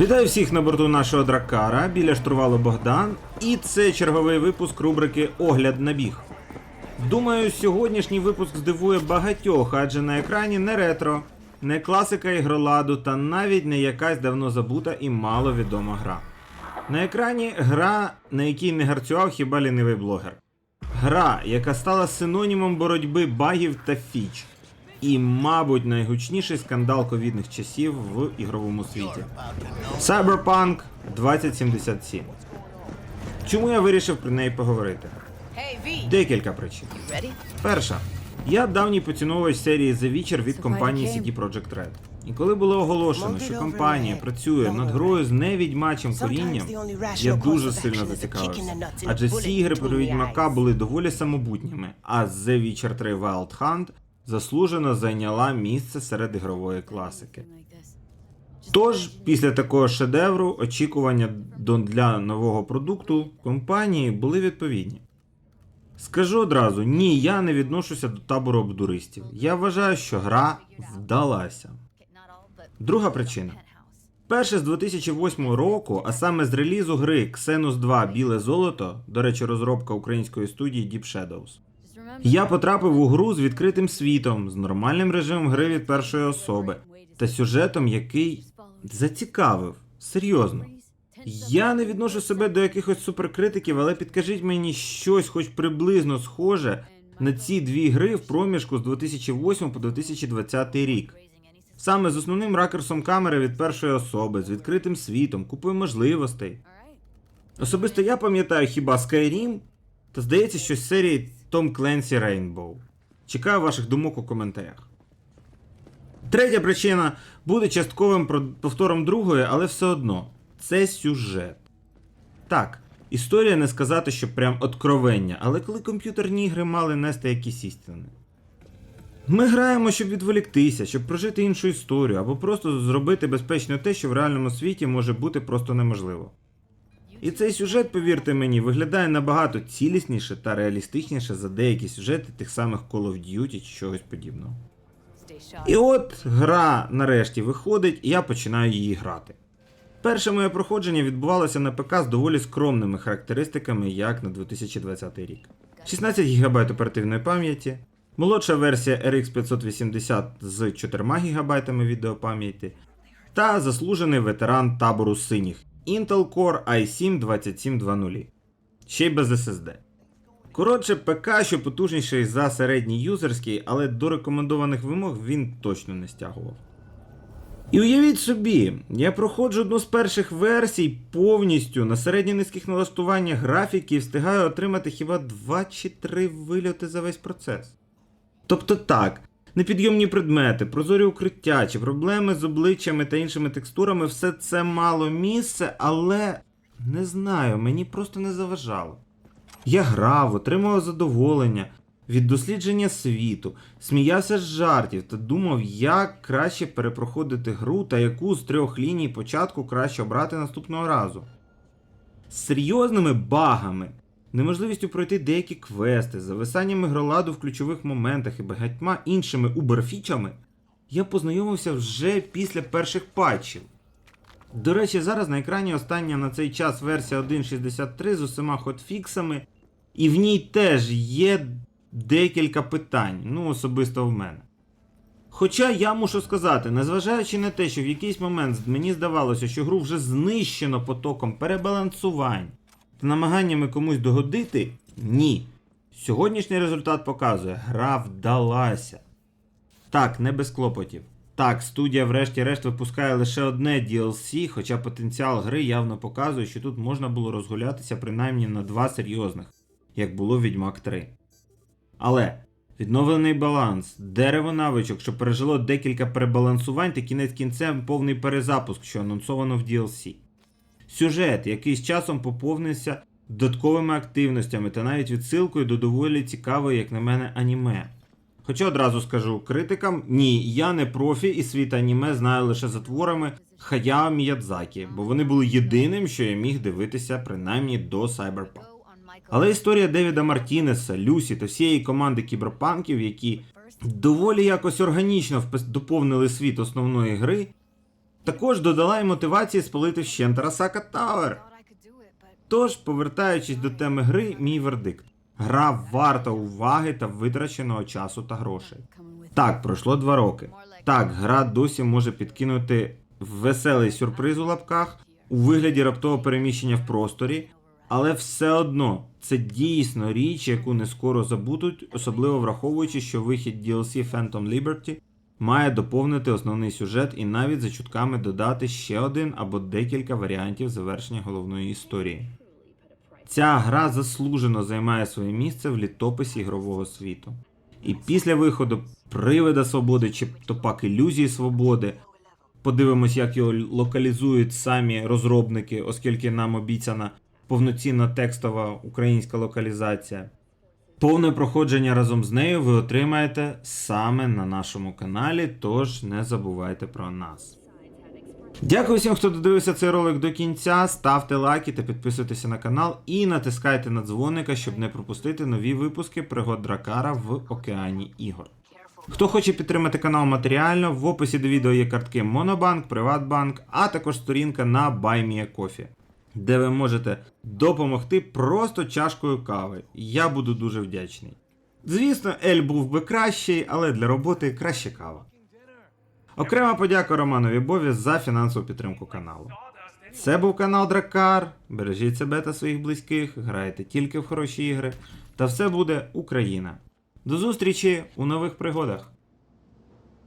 Вітаю всіх на борту нашого дракара біля штурвалу Богдан. І це черговий випуск рубрики Огляд на біг. Думаю, сьогоднішній випуск здивує багатьох, адже на екрані не ретро, не класика ігроладу та навіть не якась давно забута і маловідома гра. На екрані гра, на якій не гарцював хіба лінивий блогер. Гра, яка стала синонімом боротьби багів та фіч. І, мабуть, найгучніший скандал ковідних часів в ігровому світі. Cyberpunk 2077. Чому я вирішив про неї поговорити? Декілька причин. Перша. Я давній поціновувач серії The Witcher від компанії CD Projekt Red. І коли було оголошено, що компанія працює над грою з невідьмачим корінням, я дуже сильно зацікавився. Адже всі ігри про відьмака були доволі самобутніми, а The Witcher 3 Wild Hunt заслужено зайняла місце серед ігрової класики. Тож, після такого шедевру, очікування для нового продукту компанії були відповідні. Скажу одразу, ні, я не відношуся до табору обдуристів. Я вважаю, що гра вдалася. Друга причина. Перше з 2008 року, а саме з релізу гри Xenos 2 Біле золото, до речі, розробка української студії Deep Shadows. Я потрапив у гру з відкритим світом, з нормальним режимом гри від першої особи та сюжетом, який зацікавив. Серйозно. Я не відношу себе до якихось суперкритиків, але підкажіть мені щось, хоч приблизно схоже на ці дві гри в проміжку з 2008 по 2020 рік. Саме з основним ракурсом камери від першої особи, з відкритим світом, купою можливостей. Особисто я пам'ятаю хіба Skyrim, та здається, що з серії Tom Clancy Rainbow. Чекаю ваших думок у коментарях. Третя причина буде частковим повтором другої, але все одно це сюжет. Так, історія не сказати, що прям откровення, але коли комп'ютерні ігри мали нести якісь істини. Ми граємо, щоб відволіктися, щоб прожити іншу історію, або просто зробити безпечно те, що в реальному світі може бути просто неможливо. І цей сюжет, повірте мені, виглядає набагато цілісніше та реалістичніше за деякі сюжети тих самих Call of Duty чи чогось подібного. І от гра нарешті виходить, і я починаю її грати. Перше моє проходження відбувалося на ПК з доволі скромними характеристиками, як на 2020 рік. 16 ГБ оперативної пам'яті, молодша версія RX 580 з 4 ГБ відеопам'яті та заслужений ветеран табору синіх Intel Core i7 2720. Ще й без SSD. Коротше, ПК, що потужніший за середній юзерський, але до рекомендованих вимог він точно не стягував. І уявіть собі, я проходжу одну з перших версій повністю на середньо-низьких налаштуваннях графіки і встигаю отримати хіба 2 чи 3 вильоти за весь процес. Тобто так, непідйомні предмети, прозорі укриття чи проблеми з обличчями та іншими текстурами, все це мало місце, але не знаю, мені просто не заважало. Я грав, отримував задоволення від дослідження світу, сміявся з жартів та думав, як краще перепроходити гру та яку з трьох ліній початку краще обрати наступного разу. З серйозними багами, неможливістю пройти деякі квести, зависанням ігроладу в ключових моментах і багатьма іншими уберфічами, я познайомився вже після перших патчів. До речі, зараз на екрані остання на цей час версія 1.63 з усіма хотфіксами, і в ній теж є декілька питань, ну особисто в мене. Хоча я мушу сказати, незважаючи на те, що в якийсь момент мені здавалося, що гру вже знищено потоком перебалансувань та намаганнями комусь догодити, ні. Сьогоднішній результат показує, гра вдалася. Так, не без клопотів. Так, студія врешті-решт випускає лише одне DLC, хоча потенціал гри явно показує, що тут можна було розгулятися принаймні на два серйозних, як було в Відьмак 3. Але відновлений баланс, дерево навичок, що пережило декілька перебалансувань та кінець кінцем повний перезапуск, що анонсовано в DLC. Сюжет, який з часом поповнився додатковими активностями та навіть відсилкою до доволі цікавої, як на мене, аніме. Хоча одразу скажу критикам, ні, я не профі і світ аніме знаю лише за творами Хаяо Міядзакі, бо вони були єдиним, що я міг дивитися принаймні до Cyberpunk. Але історія Девіда Мартінеса, Люсі та всієї команди кіберпанків, які доволі якось органічно доповнили світ основної гри, Також додала й мотивації спалити вщент Арасака Тауер. Тож, повертаючись до теми гри, мій вердикт. Гра варта уваги та витраченого часу та грошей. Так, пройшло два роки. Так, гра досі може підкинути веселий сюрприз у лапках у вигляді раптового переміщення в просторі, але все одно це дійсно річ, яку не скоро забудуть, особливо враховуючи, що вихід DLC Phantom Liberty має доповнити основний сюжет і навіть за чутками додати ще один або декілька варіантів завершення головної історії. Ця гра заслужено займає своє місце в літописі ігрового світу. І після виходу привида свободи чи то пак ілюзії свободи. Подивимось, як його локалізують самі розробники, оскільки нам обіцяна повноцінна текстова українська локалізація. Повне проходження разом з нею ви отримаєте саме на нашому каналі, тож не забувайте про нас. Дякую всім, хто додивився цей ролик до кінця. Ставте лайки та підписуйтеся на канал і натискайте на дзвоника, щоб не пропустити нові випуски пригод Дракара в океані ігор. Хто хоче підтримати канал матеріально, в описі до відео є картки Монобанк, Приватбанк, а також сторінка на BuyMeACoffee, де ви можете допомогти просто чашкою кави. Я буду дуже вдячний. Звісно, Ель був би кращий, але для роботи краще кава. Окрема подяка Романові Бові за фінансову підтримку каналу. Це був канал Дракар. Бережіть себе та своїх близьких, грайте тільки в хороші ігри, та все буде Україна. До зустрічі у нових пригодах!